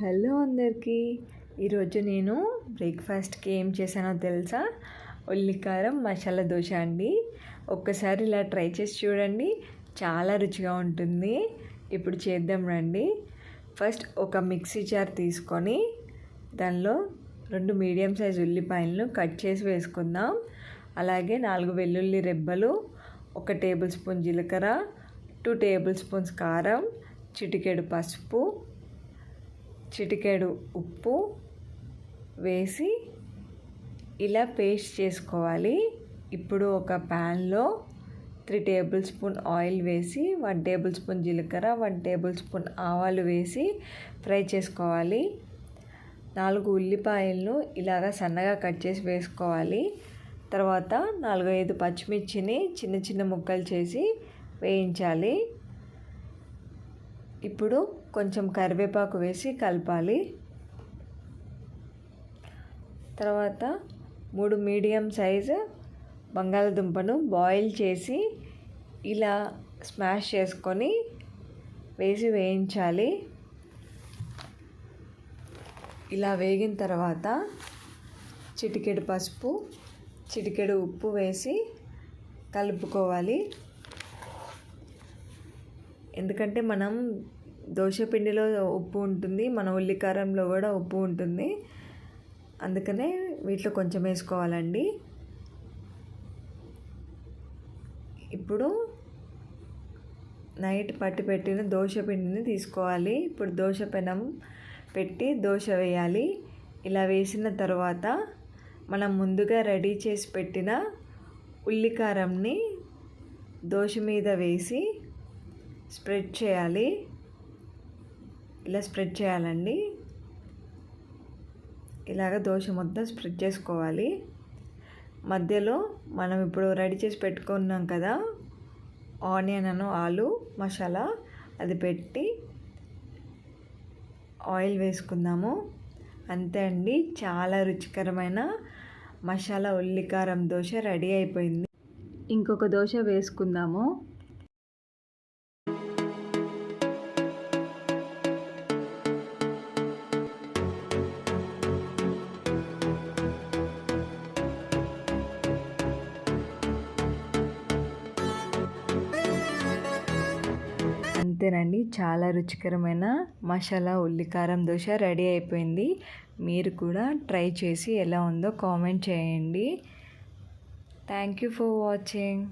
Hello అందరికీ. ఈరోజు నేను బ్రేక్ఫాస్ట్కి ఏం చేశానో తెలుసా? ఉల్లికారం మసాలా దోశ అండి. ఒక్కసారి ఇలా ట్రై చేసి చూడండి. చాలా రుచిగా ఉంటుంది. ఇప్పుడు చేద్దాం రండి. ఫస్ట్ ఒక మిక్సీ జార్ తీసుకొని దానిలో రెండు మీడియం సైజ్ ఉల్లిపాయలను కట్ చేసి వేసుకుందాం. అలాగే నాలుగు వెల్లుల్లి రెబ్బలు ఒక టేబుల్ స్పూన్ జీలకర్ర టూ టేబుల్ స్పూన్స్ కారం చిటికెడు పసుపు చిటికెడు ఉప్పు వేసి ఇలా పేస్ట్ చేసుకోవాలి. ఇప్పుడు ఒక ప్యాన్లో త్రీ టేబుల్ స్పూన్ ఆయిల్ వేసి వన్ టేబుల్ స్పూన్ జీలకర్ర వన్ టేబుల్ స్పూన్ ఆవాలు వేసి ఫ్రై చేసుకోవాలి. నాలుగు ఉల్లిపాయలను ఇలాగ సన్నగా కట్ చేసి వేసుకోవాలి. తర్వాత నాలుగు ఐదు పచ్చిమిర్చిని చిన్న చిన్న ముక్కలు చేసి వేయించాలి. ఇప్పుడు కొంచెం కరివేపాకు వేసి కలపాలి. తర్వాత మూడు మీడియం సైజు బంగాళదుంపను బాయిల్ చేసి ఇలా స్మాష్ చేసుకొని వేసి వేయించాలి. ఇలా వేగిన తర్వాత చిటికెడు పసుపు చిటికెడు ఉప్పు వేసి కలుపుకోవాలి. ఎందుకంటే మనం దోశ పిండిలో ఉప్పు ఉంటుంది మన ఉల్లికారంలో కూడా ఉప్పు ఉంటుంది. అందుకనే వీటిలో కొంచెం వేసుకోవాలండి. ఇప్పుడు నైట్ పట్టి పెట్టిన దోశ పిండిని తీసుకోవాలి. ఇప్పుడు దోశ పెనం పెట్టి దోశ వేయాలి. ఇలా వేసిన తర్వాత మనం ముందుగా రెడీ చేసి పెట్టిన ఉల్లికారంని దోశ మీద వేసి స్ప్రెడ్ చేయాలి. ఇలా స్ప్రెడ్ చేయాలండి. ఇలాగ దోశ మొత్తం స్ప్రెడ్ చేసుకోవాలి. మధ్యలో మనం ఇప్పుడు రెడీ చేసి పెట్టుకున్నాం కదా ఆనియన్ అను ఆలు మసాలా అది పెట్టి ఆయిల్ వేసుకుందాము. అంతే అండి చాలా రుచికరమైన మసాలా ఉల్లికారం దోశ రెడీ అయిపోయింది. ఇంకొక దోశ వేసుకుందాము. అంతేనండి. చాలా రుచికరమైన మసాలా ఉల్లికారం దోశ రెడీ అయిపోయింది. మీరు కూడా ట్రై చేసి ఎలా ఉందో కామెంట్ చేయండి. Thank you for watching.